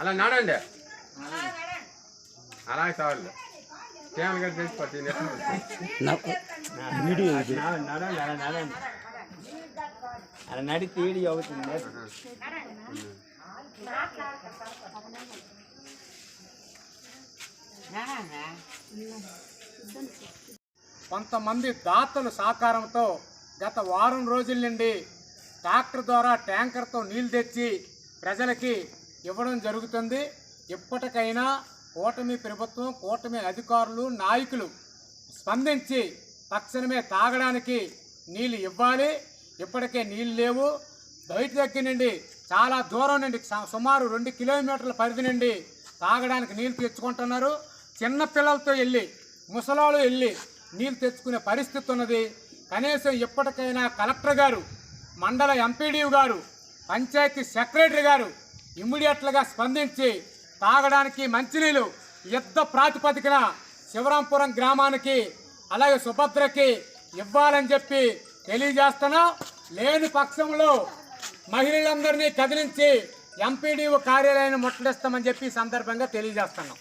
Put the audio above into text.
అలా నడండి. తెచ్చిపోతుంది వీడియో అలా నడండి. అలా నడి తీడి అవుతుంది. కొంతమంది దాతలు సహకారంతో గత వారం రోజుల నుండి ట్రాక్టర్ ద్వారా ట్యాంకర్తో నీళ్ళు తెచ్చి ప్రజలకి ఇవ్వడం జరుగుతుంది. ఇప్పటికైనా కూటమి ప్రభుత్వం కూటమి అధికారులు నాయకులు స్పందించి తక్షణమే తాగడానికి నీళ్ళు ఇవ్వాలి. ఇప్పటికే నీళ్ళు లేవు. బయట దగ్గర నుండి చాలా దూరం నుండి స- సుమారు రెండు కిలోమీటర్ల పరిధి నుండి తాగడానికి నీళ్ళు తెచ్చుకుంటున్నారు. చిన్న పిల్లలతో వెళ్ళి ముసలాళ్ళు వెళ్ళి నీళ్ళు తెచ్చుకునే పరిస్థితి ఉన్నది. కనీసం ఇప్పటికైనా కలెక్టర్ గారు మండల ఎంపీడీ గారు పంచాయతీ సెక్రటరీ గారు ఇమ్మీడియట్లుగా స్పందించి తాగడానికి మంచినీళ్ళు యుద్ధ ప్రాతిపదికన శివరాంపురం గ్రామానికి అలాగే సుభద్రకి ఇవ్వాలని చెప్పి తెలియజేస్తున్నాం. లేని పక్షంలో మహిళలందరినీ కదిలించి ఎంపీడీఓ కార్యాలయాన్ని ముట్టడిస్తామని చెప్పి సందర్భంగా తెలియజేస్తున్నాం.